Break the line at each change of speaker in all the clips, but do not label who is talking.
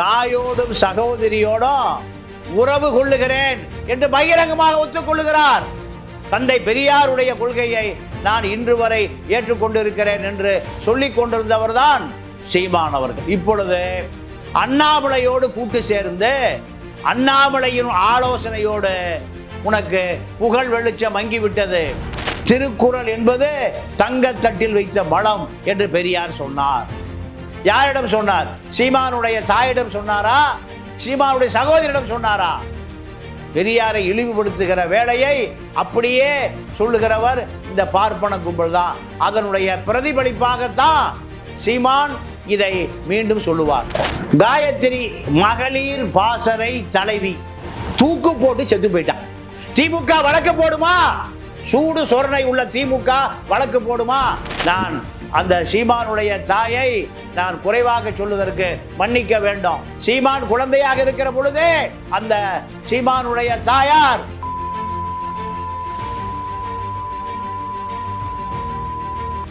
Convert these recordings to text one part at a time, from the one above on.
தாயோடும் சகோதரியோடும் உறவு கொள்ளுகிறேன் என்று பகிரங்கமாக ஒத்துக்கொள்ளுகிறார். தந்தை பெரியாருடைய கொள்கையை நான் இன்று வரை ஏற்றுக்கொண்டிருக்கிறேன் என்று சொல்லிக் கொண்டிருந்தவர்தான் சீமான் அவர்கள். இப்பொழுது அண்ணாமலையோடு கூட்டு சேர்ந்து அண்ணாமலையின் ஆலோசனையோடு உனக்கு புகழ் வெளிச்சம் மங்கிவிட்டது திருக்குறள் என்பது தங்கத்தட்டில் வைத்த பலம் என்று பெரியார் சொன்னார். யாரிடம் சொன்னார்? சீமானுடைய தாயிடம் சொன்னாரா? சீமானுடைய சகோதரிடம் சொன்னாரா? பெரியாரை இழிவுபடுத்துகிற வேலையை அப்படியே சொல்லுகிறவர் இந்த பார்ப்பன கும்பல் தான். அதனுடைய பிரதிபலிப்பாகத்தான் சீமான் இதை மீண்டும் சொல்லுவார். காயத்ரி மகளிர் பாசறை தலைவி தூக்கு போட்டு செத்து போயிட்டான். திமுக வழக்கு போடுமா? சூடு சொரணை உள்ள திமுக வழக்கு போடுமா? நான் அந்த சீமானுடைய தாயை நான் குறைவாக சொல்லுவதற்கு மன்னிக்க வேண்டும். சீமான் குழந்தையாக இருக்கிற பொழுதே அந்த சீமானுடைய தாயார்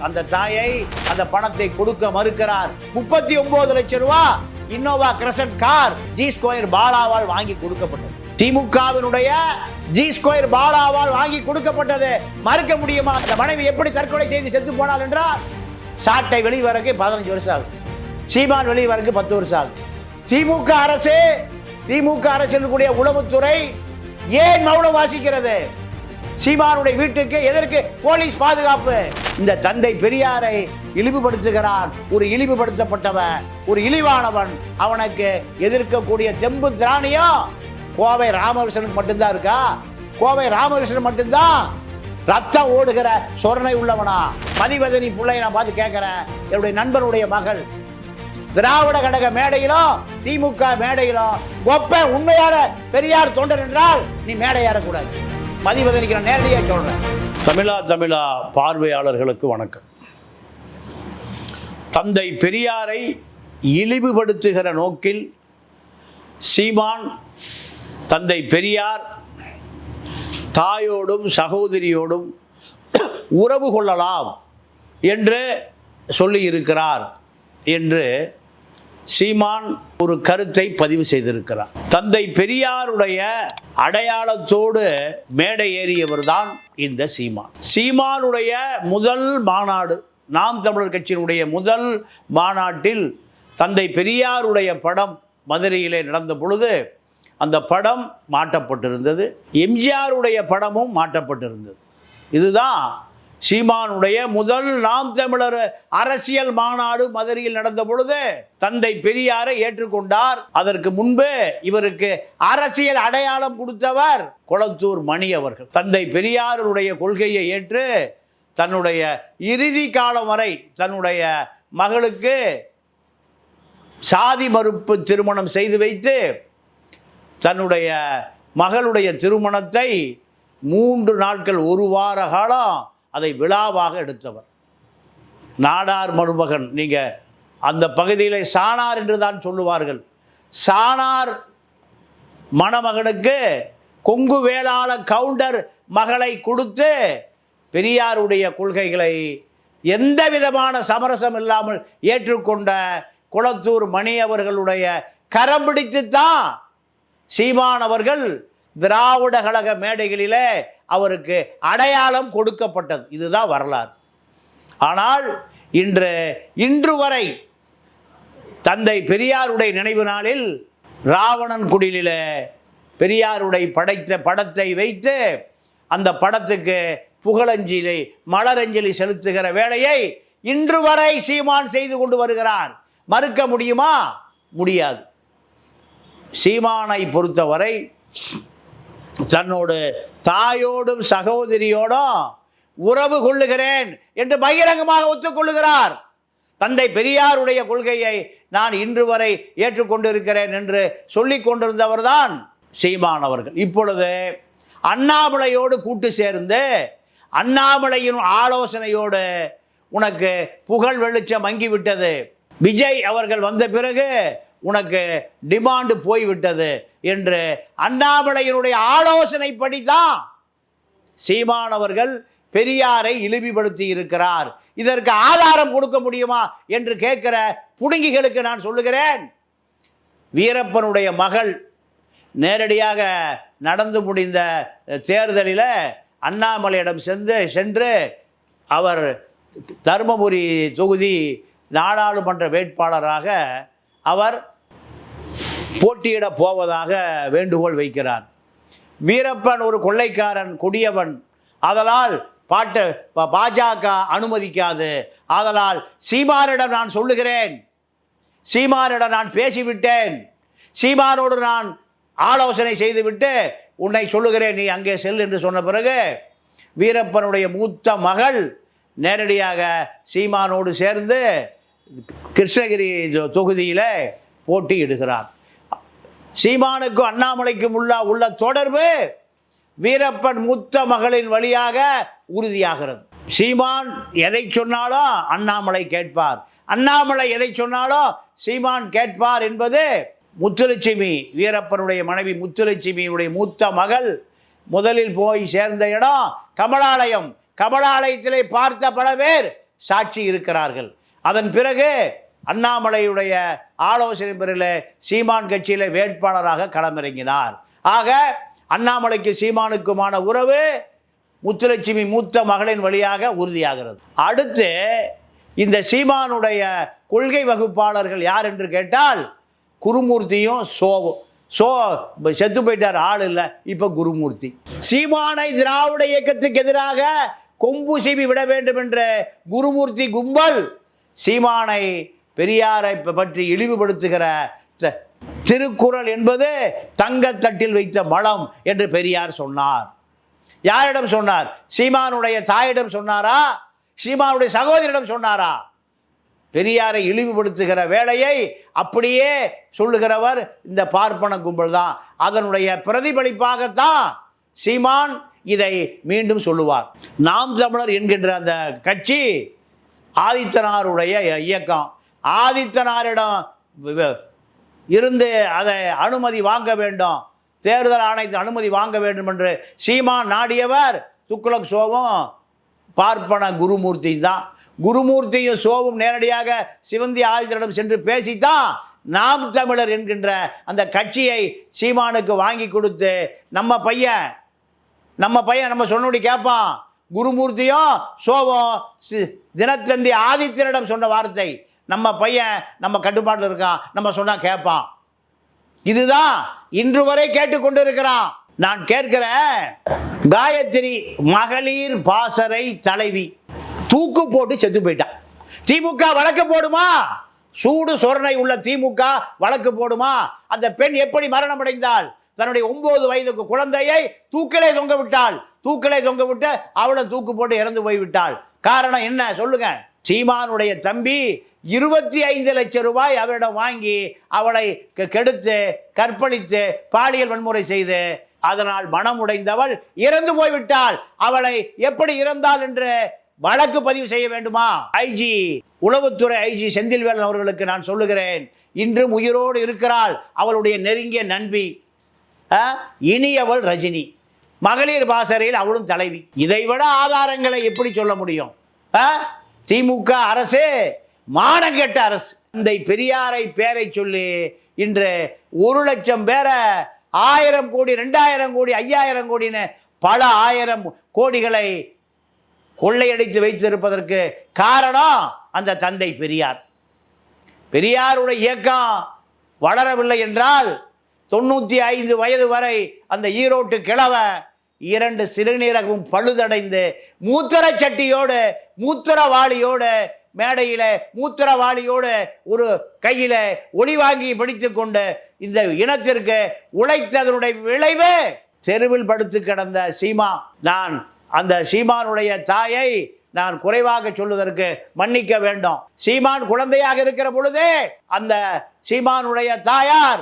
அந்த தாயை அந்த பணத்தை கொடுக்க மறுக்கிறார். முப்பத்தி ஒன்பது லட்சம் ரூபாய் Innova crescent car G square பாலாவால் வாங்கி கொடுக்கப்பட்டது. திமுகவினுடைய ஜி ஸ்கொயர் பாலாவால் வாங்கி கொடுக்கப்பட்டது. மறுக்க முடியுமா? அந்த மனைவி எப்படி தற்கொலை செய்து செத்து போனாள் என்றால் சாட்டை வெளிவரக்கு பதினஞ்சு வருஷம் ஆகுது. சீமான் வெளிவரக்கு பத்து வருஷம் ஆகுது. திமுக அரசு திமுக அரசு இருக்கக்கூடிய உளவுத்துறை ஏன் மௌனம் வாசிக்கிறது? சீமானுடைய வீட்டுக்கு எதற்கு? போலீஸ் பாதுகாப்பு. இந்த தந்தை பெரியாரை இழிவுபடுத்துகிறான். ஒரு இழிவுபடுத்தப்பட்டவன் ஒரு இழிவானவன். அவனுக்கு எதிர்க்கக்கூடிய தெம்பு திராணியம் கோவை ராமகிருஷ்ணனுக்கு மட்டும்தான் இருக்கா? கோவை ராமகிருஷ்ணன் மட்டும்தான் ரத்தம் ஓடுகிற சொரணை உள்ளவனா? மதிவதனி பிள்ளைய நான் பார்த்து கேட்கிறேன். என்னுடைய நண்பனுடைய மகள் திராவிட கழக மேடையிலும் திமுக மேடையிலும் ஒப்ப உண்மையான பெரியார் தொண்டர் என்றால் நீ மேடை ஏறக்கூடாது. மதிவதனிக்கு நான் நேரடியாக சொல்றேன். தமிழா தமிழா பார்வையாளர்களுக்கு வணக்கம். தந்தை பெரியாரை இழிவுபடுத்துகிற நோக்கில் சீமான் தந்தை பெரியார் தாயோடும் சகோதரியோடும் உறவு கொள்ளலாம் என்று சொல்லியிருக்கிறார் என்று சீமான் ஒரு கருத்தை பதிவு செய்திருக்கிறார். தந்தை பெரியாருடைய அடையாளத்தோடு மேடை ஏறியவர்தான் இந்த சீமான். சீமானுடைய முதல் மாநாடு நாம் தமிழர் கட்சியினுடைய முதல் மாநாட்டில் தந்தை பெரியாருடைய படம் மதுரையிலே நடந்த பொழுது அந்த படம் மாட்டப்பட்டிருந்தது எம்ஜிஆருடைய படமும் மாட்டப்பட்டிருந்தது இதுதான் சீமானுடைய முதல் நாம் தமிழர் அரசியல் மாநாடு மதுரையில் நடந்த பொழுது தந்தை பெரியாரை ஏற்றுக்கொண்டார். அதற்கு முன்பு இவருக்கு அரசியல் அடையாளம் கொடுத்தவர் குளத்தூர் மணி அவர்கள். தந்தை பெரியாருடைய கொள்கையை ஏற்று தன்னுடைய இறுதி காலம் வரை தன்னுடைய மகளுக்கு சாதி மறுப்பு திருமணம் செய்து வைத்து தன்னுடைய மகளுடைய திருமணத்தை மூன்று நாட்கள் ஒரு வார காலம் அதை விழாவாக எடுத்தவர். நாடார் மருமகன் நீங்கள் அந்த பகுதியில் சாணார் என்று தான் சொல்லுவார்கள். சாணார் மணமகனுக்கு கொங்கு வேளாள கவுண்டர் மகளை கொடுத்து பெரியாருடைய கொள்கைகளை எந்த விதமான சமரசம் இல்லாமல் ஏற்றுக்கொண்ட குளத்தூர் மணி அவர்களுடைய கரம் பிடித்துத்தான் சீமான் அவர்கள் திராவிட கழக மேடைகளிலே அவருக்கு அடையாளம் கொடுக்கப்பட்டது. இதுதான் வரலாறு. ஆனால் இன்று இன்று வரை தந்தை பெரியாருடைய நினைவு நாளில் ராவணன் குடிலில் பெரியாருடைய படைத்த படத்தை வைத்து அந்த படத்துக்கு புகழஞ்சலி மலரஞ்சலி செலுத்துகிற வேலையை இன்று வரை சீமான் செய்து கொண்டு வருகிறார். மறுக்க முடியுமா? முடியாது. சீமானை பொறுத்தவரை தன்னோடு தாயோடும் சகோதரியோடும் உறவு கொள்ளுகிறேன் என்று பகிரங்கமாக ஒத்துக்கொள்ளுகிறார். தந்தை பெரியாருடைய கொள்கையை நான் இன்று வரை ஏற்றுக்கொண்டிருக்கிறேன் என்று சொல்லிக் கொண்டிருந்தவர்தான் சீமான் அவர்கள். இப்பொழுது அண்ணாமலையோடு கூட்டு சேர்ந்து அண்ணாமலையின் ஆலோசனையோடு உனக்கு புகழ் வெளிச்சம் மங்கிவிட்டது. விஜய் அவர்கள் வந்த பிறகு உனக்கு டிமாண்டு போய்விட்டது என்று அண்ணாமலையினுடைய ஆலோசனைப்படி தான் சீமான் அவர்கள் பெரியாரை இழிவுபடுத்தி இருக்கிறார். இதற்கு ஆதாரம் கொடுக்க முடியுமா என்று கேட்கிற புடுங்கிகளுக்கு நான் சொல்லுகிறேன். வீரப்பனுடைய மகள் நேரடியாக நடந்து முடிந்த தேர்தலில் அண்ணாமலையிடம் சென்று சென்று அவர் தருமபுரி தொகுதி நாடாளுமன்ற வேட்பாளராக அவர் போட்டியிட போவதாக வேண்டுகோள் வைக்கிறார். வீரப்பன் ஒரு கொள்ளைக்காரன் கொடியவன். அதனால் பாட்டு பாஜக அனுமதிக்காது. ஆதலால் சீமானிடம் நான் சொல்லுகிறேன். சீமானிடம் நான் பேசிவிட்டேன். சீமானோடு நான் ஆலோசனை செய்துவிட்டு உன்னை சொல்லுகிறேன் நீ அங்கே செல் என்று சொன்ன பிறகு வீரப்பனுடைய மூத்த மகள் நேரடியாக சீமானோடு சேர்ந்து கிருஷ்ணகிரி தொகுதியில் போட்டியிடுகிறார். சீமானுக்கும் அண்ணாமலைக்கும் உள்ள உள்ள தொடர்பு வீரப்பன் மூத்த மகளின் வழியாக உறுதியாகிறது. சீமான் எதை சொன்னாலும் அண்ணாமலை கேட்பார். அண்ணாமலை எதை சொன்னாலும் சீமான் கேட்பார் என்பது முத்துலட்சுமி வீரப்பனுடைய மனைவி முத்துலட்சுமியுடைய மூத்த மகள் முதலில் போய் சேர்ந்த இடம் கமலாலயம். கமலாலயத்திலே பார்த்த பல பேர் சாட்சி இருக்கிறார்கள். அதன் பிறகு அண்ணாமலையுடைய ஆலோசனை பிறகு சீமான் கட்சியில் வேட்பாளராக களமிறங்கினார். ஆக அண்ணாமலைக்கு சீமானுக்குமான உறவு முத்துலட்சுமி மூத்த மகளின் வழியாக உறுதியாகிறது. அடுத்து இந்த சீமானுடைய கொள்கை வகுப்பாளர்கள் யார் என்று கேட்டால் குருமூர்த்தியும் சோவும் சோ செத்து போயிட்டார் ஆள் இல்லை இப்போ குருமூர்த்தி. சீமானை திராவிட இயக்கத்துக்கு எதிராக கொம்பு சீவி விட வேண்டும் என்ற குருமூர்த்தி கும்பல் சீமானை பெரியாரை பற்றி இழிவுபடுத்துகிற த- திருக்குறள் என்பது தங்கத்தட்டில் வைத்த மலம் என்று பெரியார் சொன்னார். யாரிடம் சொன்னார்? சீமானுடைய தாயிடம் சொன்னாரா? சீமானுடைய சகோதரிடம் சொன்னாரா? பெரியாரை இழிவுபடுத்துகிற வேலையை அப்படியே சொல்லுகிறவர் இந்த பார்ப்பன கும்பல் தான். அதனுடைய பிரதிபலிப்பாகத்தான் சீமான் இதை மீண்டும் சொல்லுவார். நாம் தமிழர் என்கின்ற அந்த கட்சி ஆதித்தனாருடைய இயக்கம். ஆதித்தனாரிடம் இருந்து அதை அனுமதி வாங்க வேண்டும். தேர்தல் ஆணையத்தின் அனுமதி வாங்க வேண்டும் என்று சீமான் நாடியவர் துக்ளக் சோவும் பார்ப்பன குருமூர்த்தி தான். குருமூர்த்தியும் சோவும் நேரடியாக சிவந்தி ஆதித்தரிடம் சென்று பேசித்தான். நாம் தமிழர் என்கின்ற அந்த கட்சியை சீமானுக்கு வாங்கி கொடுத்து நம்ம பையன் நம்ம பையன் நம்ம சொன்னபடி கேட்பான். குருமூர்த்தியும் சோபம் சி- தினத்தந்தி ஆதித்யனிடம் சொன்ன வார்த்தை. நம்ம பையன் நம்ம கட்டுப்பாட்டில் இருக்கான் நம்ம சொன்னால் கேட்பான் இதுதான் இன்று வரை கேட்டுக்கொண்டு இருக்கிறான் நான் கேட்கிறேன் காயத்ரி மகளிர் பாசறை தலைவி. தூக்கு போட்டு செத்து போயிட்டான். திமுக வழக்கு போடுமா? சூடு சொரணை உள்ள திமுக வழக்கு போடுமா? அந்த பெண் எப்படி மரணம் அடைந்தால் தன்னுடைய ஒன்பது வயதுக்கு குழந்தையை தூக்கிலே தொங்க விட்டாள். தூக்கலை தொங்க விட்டு அவளை தூக்கு போட்டு இறந்து போய்விட்டாள். காரணம் என்ன? சொல்லுங்க. சீமானுடைய தம்பி இருபத்தி ஐந்து லட்சம் ரூபாய் அவரிடம் வாங்கி அவளை கெ- கெடுத்து கற்பழித்து பாலியல் வன்முறை செய்து அதனால் மனம் உடைந்தவள் இறந்து போய்விட்டாள். அவளை எப்படி இறந்தாள் என்று வழக்கு பதிவு செய்ய வேண்டுமா? ஐஜி உளவுத்துறை ஐஜி செந்தில்வேலன் அவர்களுக்கு நான் சொல்லுகிறேன். இன்றும் உயிரோடு இருக்கிறாள். அவளுடைய நெருங்கிய நண்பி. ஆ? இனியவள் ரஜினி. மகளிர் பாசறையில் அவளும் தலைவி. இதைவிட ஆதாரங்களை எப்படி சொல்ல முடியும்? ஆ? திமுக அரசு மானங்கெட்ட அரசு. தந்தை பெரியாரை பேரை சொல்லி இன்று ஒரு லட்சம் பேரை ஆயிரம் கோடி ரெண்டாயிரம் கோடி ஐயாயிரம் கோடின்னு பல ஆயிரம் கோடிகளை கொள்ளையடித்து வைத்திருப்பதற்கு காரணம் அந்த தந்தை பெரியார். பெரியாருடைய இயக்கம் வளரவில்லை என்றால் தொண்ணூற்றி ஐந்து வயது வரை அந்த ஈரோட்டு கிழவ இரண்டு சிறுநீரகமும் பழுதடைந்து மூத்திர சட்டியோடு மூத்திரவாளியோடு மேடையில் மூத்திரவாளியோடு ஒரு கையில் ஒளி வாங்கி பிடித்து கொண்டு இந்த இனத்திற்கு உழைத்ததனுடைய விளைவு தெருவில் படுத்து கிடந்த சீமா. நான் அந்த சீமானுடைய தாயை நான் குறைவாக சொல்வதற்கு மன்னிக்க வேண்டும். சீமான் குழந்தையாக இருக்கிற பொழுதே அந்த சீமானுடைய தாயார்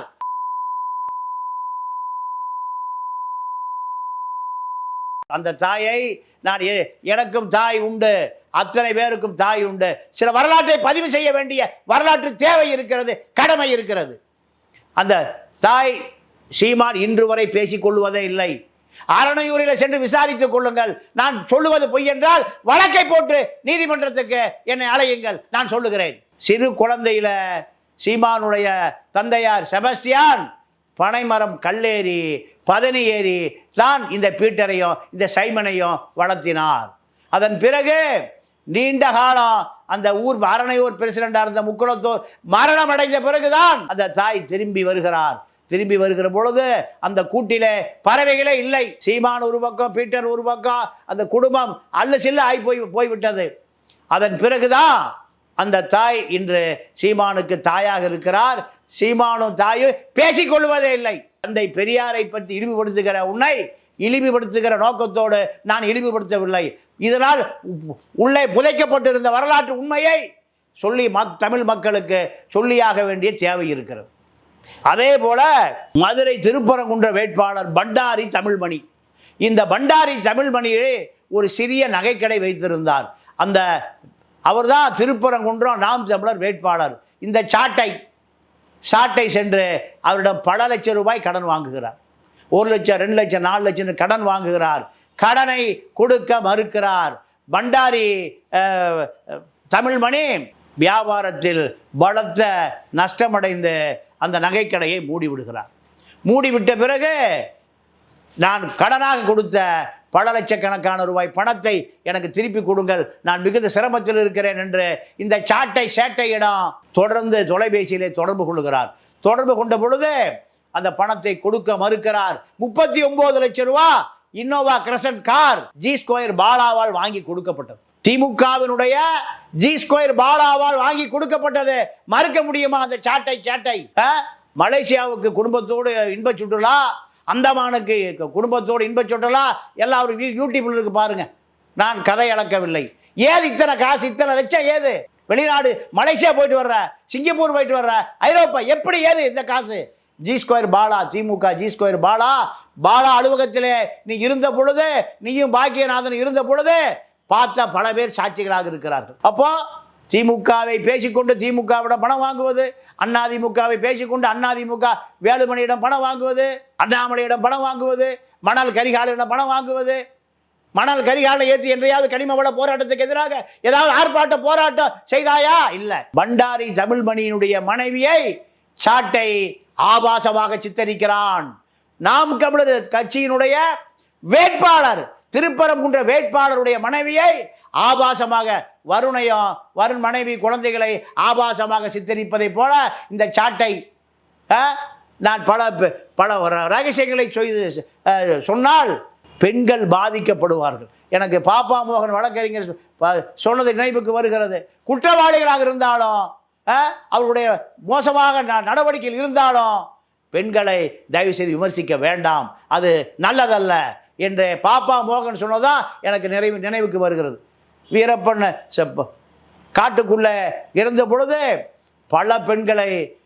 அந்த தாயை நான் எனக்கும் தாய் உண்டு. அத்தனை பேருக்கும் தாய் உண்டு. சில வரலாற்றை பதிவு செய்ய வேண்டிய வரலாற்று தேவை இருக்கிறது கடமை இருக்கிறது. அந்த தாய் சீமான் இன்று வரை பேசிக் கொள்வதே இல்லை. அரணையூரில் சென்று விசாரித்துக் கொள்ளுங்கள். நான் சொல்லுவது பொய் என்றால் வழக்கை போட்டு நீதிமன்றத்துக்கு என்னை அழையுங்கள். நான் சொல்லுகிறேன். சிறு குழந்தையில சீமானுடைய தந்தையார் செபஸ்டியான் பனைமரம் கல்லேறி பதனி ஏறி தான் இந்த பீட்டரையும் இந்த சைமனையும் வளர்த்தினார். அதன் பிறகு நீண்ட காலம் அந்த ஊர் அரணையூர் பிரசிடண்டாக இருந்த முக்குளத்தூர் மரணம் அடைந்த பிறகுதான் அந்த தாய் திரும்பி வருகிறார். திரும்பி வருகிற பொழுது அந்த கூட்டிலே பறவைகளே இல்லை. சீமான் ஒரு பக்கம் பீட்டர் ஒரு பக்கம் அந்த குடும்பம் அல்ல சில்ல ஆகி போய் போய்விட்டது. அதன் பிறகுதான் அந்த தாய் இன்று சீமானுக்கு தாயாக இருக்கிறார். சீமானும் தாயும் பேசிக்கொள்வதே இல்லை. தந்தை பெரியாரை பற்றி இழிவுபடுத்துகிற உன்னை இழிவுபடுத்துகிற நோக்கத்தோடு நான் இழிவுபடுத்தவில்லை. இதனால் உள்ளே புதைக்கப்பட்டிருந்த வரலாற்று உண்மையை சொல்லி மக் தமிழ் மக்களுக்கு சொல்லியாக வேண்டிய தேவை இருக்கிறது. அதே போல மதுரை திருப்பரங்குன்ற வேட்பாளர் பண்டாரி தமிழ்மணி. இந்த பண்டாரி தமிழ்மணியே ஒரு சிறிய நகைக்கடை வைத்திருந்தார். அந்த அவர்தான் திருப்பரங்குன்றம் நாம் தமிழர் வேட்பாளர். இந்த சாட்டை சாட்டை சென்று அவரிடம் பல லட்சம் ரூபாய் கடன் வாங்குகிறார். ஒரு லட்சம் ரெண்டு லட்சம் நாலு லட்சம் கடன் வாங்குகிறார். கடனை கொடுக்க மறுக்கிறார். பண்டாரி தமிழ்மணி வியாபாரத்தில் பலத்த நஷ்டமடைந்து அந்த நகைக்கடையை மூடிவிடுகிறார். மூடிவிட்ட பிறகு நான் கடனாக கொடுத்த பல லட்சக்கணக்கான ரூபாய் பணத்தை எனக்கு திருப்பி கொடுங்கள். நான் மிகுந்த சிரமத்தில் இருக்கிறேன் என்று இந்த சாட்டை சேட்டையிடம் தொடர்ந்து தொலைபேசியிலே தொடர்பு கொள்கிறார். தொடர்பு கொண்ட பொழுது அந்த பணத்தை கொடுக்க மறுக்கிறார். முப்பத்தி ஒன்பது லட்சம் ரூபா Innova crescent car G square பாலாவால் வாங்கி கொடுக்கப்பட்டது. திமுகவினுடைய ஜி ஸ்கொயர் பாலாவால் வாங்கி கொடுக்கப்பட்டது. மறுக்க முடியுமா அந்த சாட்டை சாட்டை? ஆ? மலேசியாவுக்கு குடும்பத்தோடு இன்ப சுற்றுலா அந்தமானுக்கு குடும்பத்தோடு இன்ப சுற்றுலா எல்லாரும் யூ- யூடியூப்ல இருக்கு பாருங்க. நான் கதை அளக்கவில்லை ஏது இத்தனை காசு இத்தனை லட்சம் ஏது? வெளிநாடு மலேசியா போயிட்டு வர்ற சிங்கப்பூர் போயிட்டு வர்ற ஐரோப்பா எப்படி ஏது இந்த காசு? G square Bala DMK G square Bala Bala அலுவலகத்திலே நீ இருந்த பொழுது நீயும் பாக்கியநாதன் இருந்த பொழுது பார்த்த பல பேர் சாட்சிகளாக இருக்கிறார்கள். அப்போ திமுகவை பேசிக்கொண்டு திமுகவிடம் பணம் வாங்குவது அதிமுகவை பேசிக்கொண்டு அதிமுக வேலுமணியிடம் பணம் வாங்குவது அண்ணாமலையிடம் பணம் வாங்குவது மணல் கரிகாலிடம் பணம் வாங்குவது மணல் கரிகாலை ஏற்றி என்றையாவது கனிம வள போராட்டத்துக்கு எதிராக ஏதாவது ஆர்ப்பாட்ட போராட்டம் செய்தாயா? இல்லை. பண்டாரி தமிழ்மணியினுடைய மனைவியை சாட்டை ஆபாசமாக சித்தரிக்கிறான். நாம் தமிழர் கட்சியினுடைய வேட்பாளர். திருப்பரங்குன்ற வேட்பாளருடைய மனைவியை ஆபாசமாக வருணையும் வருண் மனைவி குழந்தைகளை ஆபாசமாக சித்தரிப்பதைப் போல இந்த சாட்டை நான் பல பல ரகசியங்களை செய்து சொன்னால் பெண்கள் பாதிக்கப்படுவார்கள். எனக்கு பாப்பா மோகன் வழக்கறிஞர் சொன்னது நினைவுக்கு வருகிறது. குற்றவாளிகளாக இருந்தாலும் அவருடைய மோசமாக ந- நடவடிக்கையில் இருந்தாலும் பெண்களை தயவு செய்து விமர்சிக்க வேண்டாம். அது நல்லதல்ல. என்று பாப்பா மோகன் சொன்னதான் எனக்கு நிறைவு நினைவுக்கு வருகிறது. வீரப்பன் செப்ப- காட்டுக்குள்ளே இருந்த பொழுது பல பெண்களை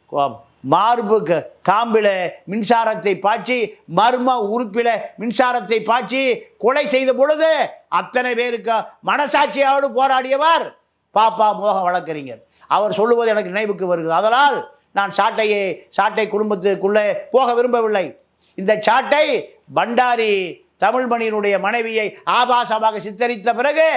மார்பு காம்பில மின்சாரத்தை பாய்ச்சி மர்ம உறுப்பில மின்சாரத்தை பாய்ச்சி கொலை செய்த பொழுது அத்தனை பேருக்கு மனசாட்சியோடு போராடியவர் பாப்பா மோக வழக்கறிஞர். அவர் சொல்லுவது எனக்கு நினைவுக்கு வருகிறது. அதனால் நான் சாட்டையை சாட்டை குடும்பத்துக்குள்ளே போக விரும்பவில்லை. இந்த சாட்டை பண்டாரி தமிழ்மணியினுடைய மனைவியை ஆபாசமாக சித்தரித்த பிறகு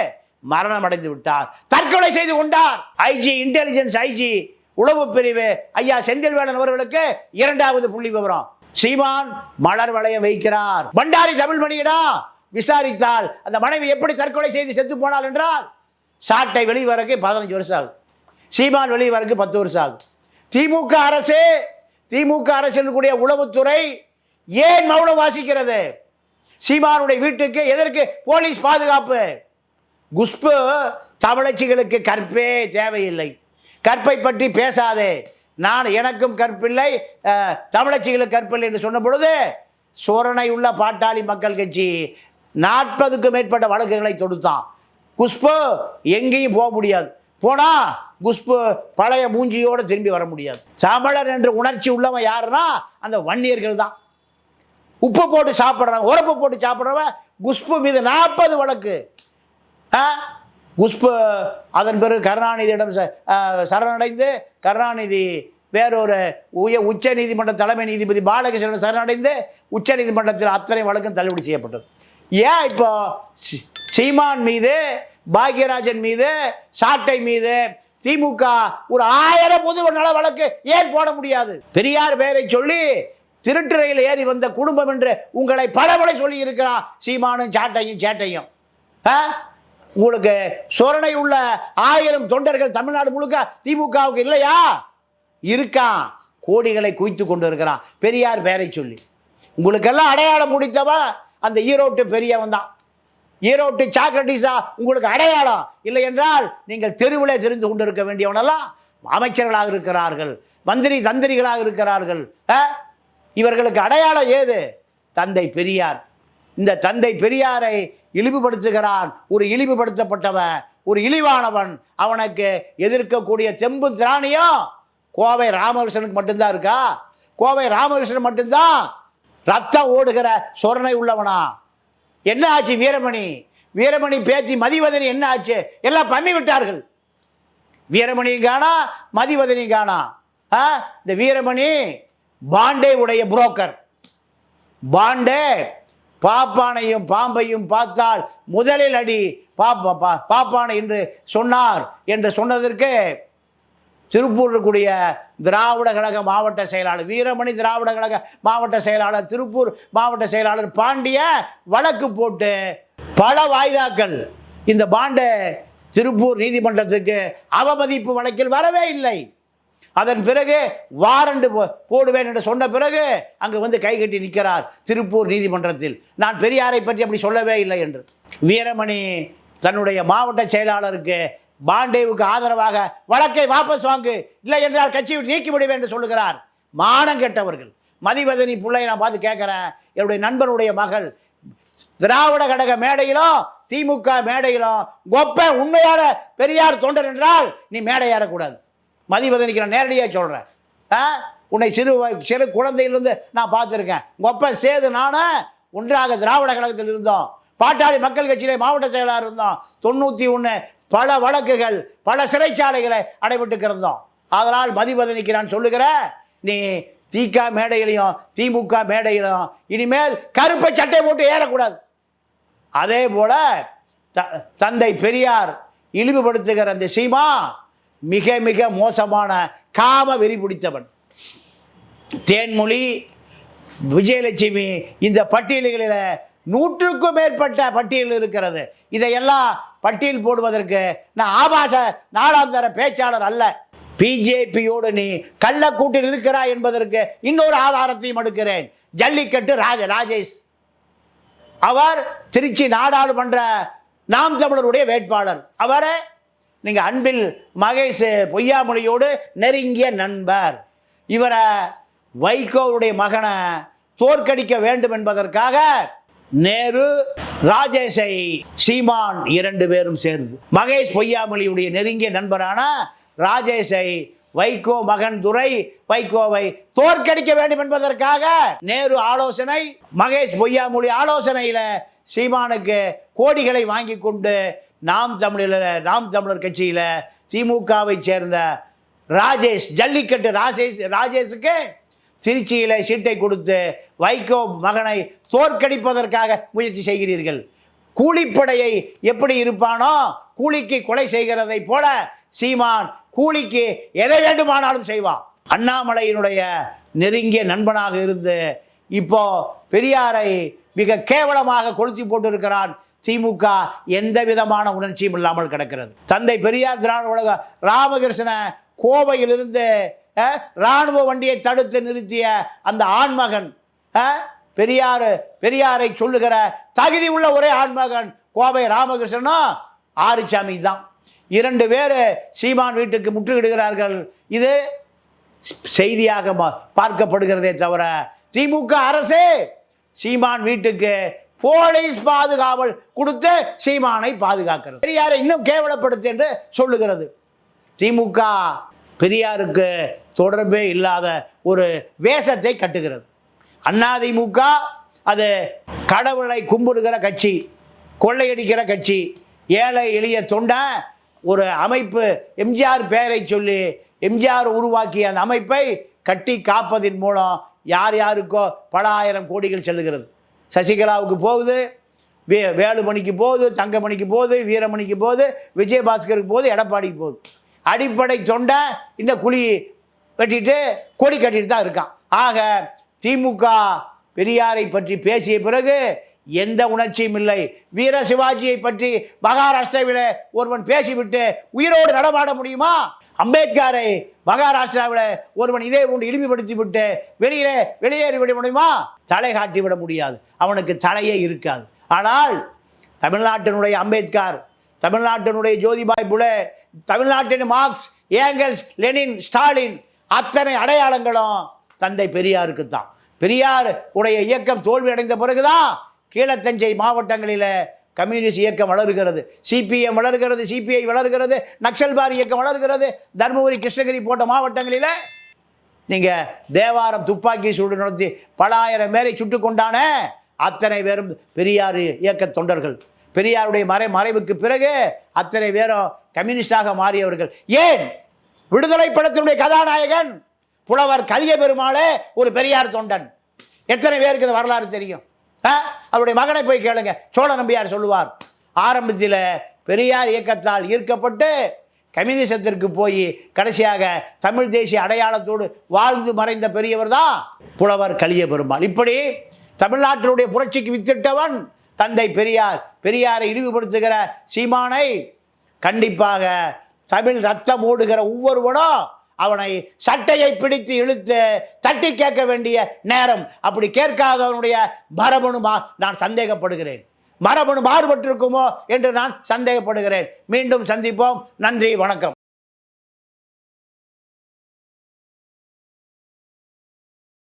மரணம் அடைந்து விட்டார். தற்கொலை செய்து கொண்டார். ஐஜி இன்டெலிஜென்ஸ் ஐஜி உளவு பிரிவு. ஐயா செந்தில்வேலன் அவர்களுக்கு இரண்டாவது புள்ளி விவரம். சீமான் மலர் வளையம் வைக்கிறார். பண்டாரி தமிழ்மணியிடம் விசாரித்தால் அந்த மனைவி எப்படி தற்கொலை செய்து செத்து போனாள் என்றால் சாட்டை வெளிவரக்கு பதினஞ்சு வருஷம் ஆகும். சீமான் வெளிவரக்கு பத்து வருஷம் ஆகும். திமுக அரசு திமுக அரசு கூடிய உளவுத்துறை ஏன் மௌனம் வாசிக்கிறது? சீமானுடைய வீட்டுக்கு எதற்கு? போலீஸ் பாதுகாப்பு. குஷ்பு தமிழச்சிகளுக்கு கற்பே தேவையில்லை. கற்பை பற்றி பேசாதே. நான் எனக்கும் கற்பில்லை தமிழச்சிகளுக்கு கற்பில்லை என்று சொன்ன பொழுது சோரணை உள்ள பாட்டாளி மக்கள் கட்சி நாற்பதுக்கும் மேற்பட்ட வழக்குகளை தொடுத்தான். குஷ்பு எங்கேயும் போக முடியாது. போனா குஷ்பு பழைய மூஞ்சியோடு திரும்பி வர முடியாது. தமிழர் என்று உணர்ச்சி உள்ளவன் யாருன்னா அந்த வன்னியர்கள் தான். உப்பு போட்டு சாப்பிட்றவன் உரப்பு போட்டு சாப்பிட்றவன் குஷ்பு மீது நாற்பது வழக்கு. ஆ? குஷ்பு அதன் பிறகு கருணாநிதியிடம் ச- சரணடைந்து கருணாநிதி வேறொரு உய உச்ச நீதிமன்ற தலைமை நீதிபதி பாலகிருஷ்ணன் சரணடைந்து உச்ச நீதிமன்றத்தில் அத்தனை வழக்கும் தள்ளுபடி செய்யப்பட்டது. ஏன் இப்போ சீமான் மீது பாக்யராஜன் மீது சாட்டை மீது திமுக ஒரு ஆயிரம் பொது நல வழக்கு ஏன் போட முடியாது? பெரியார் பெயரை சொல்லி திருட்டு ரயில் ஏறி வந்த குடும்பம் என்று உங்களை பலமுறை சொல்லி இருக்கிறான் சீமானும் சாட்டையும் சேட்டையும். ஆ? உங்களுக்கு சொரணை உள்ள ஆயிரம் தொண்டர்கள் தமிழ்நாடு முழுக்க திமுகவுக்கு இல்லையா? இருக்கான். கோடிகளை குவித்து கொண்டு இருக்கிறான் பெரியார் பெயரை சொல்லி. உங்களுக்கெல்லாம் அடையாளம் முடித்தவன் அந்த ஈரோட்டு பெரியவன் தான். ஈரோட்டு சாக்ரட்டிஸா உங்களுக்கு அடையாளம் இல்லை என்றால் நீங்கள் தெருவிலே தெரிந்து கொண்டிருக்க வேண்டியவனெல்லாம் அமைச்சர்களாக இருக்கிறார்கள். மந்திரி தந்திரிகளாக இருக்கிறார்கள். ஆ? இவர்களுக்கு அடையாளம் ஏது? தந்தை பெரியார். இந்த தந்தை பெரியாரை இழிவுபடுத்துகிறான். ஒரு இழிவுபடுத்தப்பட்டவன் ஒரு இழிவானவன். அவனுக்கு எதிர்க்கக்கூடிய தெம்பு திராணியம் கோவை ராமகிருஷ்ணனுக்கு மட்டும்தான் இருக்கா? கோவை ராமகிருஷ்ணன் மட்டும்தான். ரத்தம் ஓடுகிற சொரணை உள்ளவனா? என்ன ஆச்சு வீரமணி? வீரமணி பேத்தி மதிவதனி என்ன ஆச்சு? எல்லாம் பண்ணி விட்டார்கள் வீரமணியும் காணா மதிவதனியும் காணா. ஆ? இந்த வீரமணி பாண்டே உடைய புரோக்கர். பாண்டே பாப்பானையும் பாம்பையும் பார்த்தால் முதலில் அடி பாப்பா பா- பாப்பானை என்று சொன்னார் என்று சொன்னதற்கு திருப்பூர் இருக்கக்கூடிய திராவிட கழக மாவட்ட செயலாளர் வீரமணி திராவிட கழக மாவட்ட செயலாளர் திருப்பூர் மாவட்ட செயலாளர் பாண்டிய வழக்கு போட்டு பல வாய்தாக்கள் இந்த பாண்டை திருப்பூர் நீதிமன்றத்துக்கு அவமதிப்பு வழக்கில் வரவே இல்லை. அதன் பிறகு வாரண்டு போ- போடுவேன் என்று சொன்ன பிறகு அங்கு வந்து கை கட்டி நிற்கிறார் திருப்பூர் நீதிமன்றத்தில். நான் பெரியாரை பற்றி அப்படி சொல்லவே இல்லை என்று. வீரமணி தன்னுடைய மாவட்ட செயலாளருக்கு பாண்டேவுக்கு ஆதரவாக வழக்கை வாபஸ் வாங்கு இல்லை என்றால் கட்சியை நீக்கி விடுவேன் என்று சொல்லுகிறார். மானம் கெட்டவர்கள். மதிவதனி பிள்ளையை நான் பார்த்து கேட்குறேன். என்னுடைய நண்பனுடைய மகள் திராவிட கழக மேடையிலும் திமுக மேடையிலும் கொப்ப உண்மையான பெரியார் தொண்டர் என்றால் நீ மேடை ஏறக்கூடாது. மதிவதனிக்கு நான் நேரடியாக சொல்கிறேன் ஆ? உன்னை சிறு சிறு குழந்தையிலிருந்து நான் பார்த்துருக்கேன். கொப்ப சேது நானும் ஒன்றாக திராவிட கழகத்தில் இருந்தோம். பாட்டாளி மக்கள் கட்சியிலே மாவட்ட செயலாளர் இருந்தோம். தொண்ணூற்றி ஒன்று பல வழக்குகள் பல சிறைச்சாலைகளை அடைபட்டு கிடந்தோம். அதனால் மதிவதனிக்கு நான் சொல்லுகிறேன் நீ திக மேடையிலையும் திமுக மேடையிலும் இனிமேல் கருப்பை சட்டை போட்டு ஏறக்கூடாது. அதே போல த தந்தை பெரியார் இழிவுபடுத்துகிற அந்த சீமா மிக மிக மோசமான காம வெறி பிடித்தவன். தேன்மொழி விஜயலட்சுமி இந்த பட்டியல்களில் நூற்றுக்கும் மேற்பட்ட பட்டியல் இருக்கிறது. இதையெல்லாம் பட்டியல் போடுவதற்கு நான் ஆபாச நாளாந்தர பேச்சாளர் அல்ல. பிஜேபியோடு நீ கள்ளக்கூட்டில் இருக்கிறாய் என்பதற்கு இன்னொரு ஆதாரத்தையும் எடுக்கிறேன். ஜல்லிக்கட்டு ராஜ ராஜேஷ். அவர் திருச்சி நாடாளுமன்ற நாம் தமிழருடைய வேட்பாளர். அவரை நீங்கள் அன்பில் மகேஷ் பொய்யாமொழியோடு நெருங்கிய நண்பர். இவரை வைகோவுடைய மகனை தோற்கடிக்க வேண்டும் என்பதற்காக நேரு ராஜேஷை சீமான் இரண்டு பேரும் சேர்ந்து மகேஷ் பொய்யாமொழியுடைய நெருங்கிய நண்பரான ராஜேஷை வைகோ மகன் துரை வைகோவை தோற்கடிக்க வேண்டும் என்பதற்காக நேரு ஆலோசனை மகேஷ் பொய்யாமொழி ஆலோசனையில் சீமானுக்கு கோடிகளை வாங்கி கொண்டு நாம் தமிழில் நாம் தமிழர் கட்சியில் திமுகவை சேர்ந்த ராஜேஷ் ஜல்லிக்கட்டு ராஜேஷ் ராஜேஷுக்கு திருச்சியில் சீட்டை கொடுத்து வைகோ மகனை தோற்கடிப்பதற்காக முயற்சி செய்கிறீர்கள். கூலிப்படையை எப்படி இருப்பானோ கூலிக்கு கொலை செய்கிறதை போல சீமான் கூலிக்கு எதை வேண்டுமானாலும் செய்வான். அண்ணாமலையினுடைய நெருங்கிய நண்பனாக இருந்து இப்போ பெரியாரை மிக கேவலமாக கொளுத்தி போட்டிருக்கிறான் திமுக எந்த விதமான உணர்ச்சியும் இல்லாமல் கிடக்கிறது. தந்தை பெரியார் திராவிட உலக ராமகிருஷ்ண கோவையிலிருந்து இராணுவ ராணுவ வண்டியை தடுத்து நிறுத்திய அந்த ஆண்மகன் பெரியார் பெரியாரை சொல்லுகிற தகுதி உள்ள ஒரே ஆண்மகன் கோவை ராமகிருஷ்ணனும் ஆறுசாமி தான். இரண்டு பேர் சீமான் வீட்டுக்கு முற்றுகிடுகிறார்கள். இது செய்தியாக பார்க்கப்படுகிறதே தவிர திமுக அரசு சீமான் வீட்டுக்கு போலீஸ் பாதுகாவல் கொடுத்து சீமானை பாதுகாக்கிறது. பெரியாரை இன்னும் கேவலப்படுத்து என்று சொல்லுகிறது. திமுக பெரியாருக்கு தொடர்பே இல்லாத ஒரு வேஷத்தை கட்டுகிறது. அதிமுக அது கடவுளை கும்பிடுகிற கட்சி கொள்ளையடிக்கிற கட்சி ஏழை எளிய தொண்டன் ஒரு அமைப்பு எம்ஜிஆர் பெயரை சொல்லி எம்ஜிஆர் உருவாக்கிய அந்த அமைப்பை கட்டி காப்பதின் மூலம் யார் யாருக்கோ பல ஆயிரம் கோடிகள் செல்லுகிறது. சசிகலாவுக்கு போகுது வே வேலுமணிக்கு போகுது தங்கமணிக்கு போகுது வீரமணிக்கு போகுது விஜயபாஸ்கருக்கு போகுது எடப்பாடிக்கு போகுது. அடிப்படை தொண்டை இந்த குழி வெட்டிட்டு கொடி கட்டிட்டு தான் இருக்கான். ஆக திமுக பெரியாரை பற்றி பேசிய பிறகு எந்த உணர்ச்சியும் இல்லை. வீர சிவாஜியை பற்றி மகாராஷ்டிராவில் ஒருவன் பேசிவிட்டு உயிரோடு நடமாட முடியுமா? அம்பேத்கரை மகாராஷ்டிராவில் ஒருவன் இதே போன்று இழிவுபடுத்தி விட்டு வெளியே வெளியேறி விட முடியுமா? தலை காட்டி விட முடியாது. அவனுக்கு தலையே இருக்காது. ஆனால் தமிழ்நாட்டினுடைய அம்பேத்கர் தமிழ்நாட்டினுடைய ஜோதிபாய் புலே தமிழ்நாட்டின் மார்க்ஸ் ஏங்கல்ஸ் லெனின் ஸ்டாலின் அத்தனை அடையாளங்களும் தந்தை பெரியாருக்கு தான் பெரியார் உடைய இயக்கம் தோல்வி அடைந்த பிறகுதான் கீழத்தஞ்சை மாவட்டங்களில் கம்யூனிஸ்ட் இயக்கம் வளர்கிறது சிபிஎம் வளர்கிறது சிபிஐ வளர்கிறது நக்சல்பாரி இயக்கம் வளர்கிறது தர்மபுரி கிருஷ்ணகிரி போன்ற மாவட்டங்களில் நீங்கள் தேவாரம் துப்பாக்கி சூடு நடத்தி பல ஆயிரம் பேரை சுட்டு கொண்டான அத்தனை பேரும் பெரியார் இயக்க தொண்டர்கள். பெரியாருடைய மறை மறைவுக்கு பிறகு அத்தனை பேரும் கம்யூனிஸ்டாக மாறியவர்கள். ஏன்? விடுதலை படத்தினுடைய கதாநாயகன் புலவர் கலிய பெருமாளே ஒரு பெரியார் தொண்டன். எத்தனை பேருக்கு இந்த வரலாறு தெரியும்? அவருடைய மகனை போய் கேளுங்க. சோழ நம்பியார் சொல்லுவார் ஆரம்பத்தில் பெரியார் இயக்கத்தால் ஈர்க்கப்பட்டு கம்யூனிசத்திற்கு போய் கடைசியாக தமிழ் தேசிய அடையாளத்தோடு வாழ்ந்து மறைந்த பெரியவர் தான் புலவர் கலிய பெருமாள் இப்படி தமிழ்நாட்டினுடைய புரட்சிக்கு வித்திட்டவன் தந்தை பெரியார். பெரியாரை இழிவுபடுத்துகிற சீமானை கண்டிப்பாக தமிழ் ரத்தம் ஓடுகிற ஒவ்வொருவனும் அவனை சட்டையை பிடித்து இழுத்து தட்டி கேட்க வேண்டிய நேரம். அப்படி கேட்காதவனுடைய மரபணுமா நான் சந்தேகப்படுகிறேன். மரபணு மாறுபட்டிருக்குமோ என்று நான் சந்தேகப்படுகிறேன். மீண்டும் சந்திப்போம். நன்றி வணக்கம்.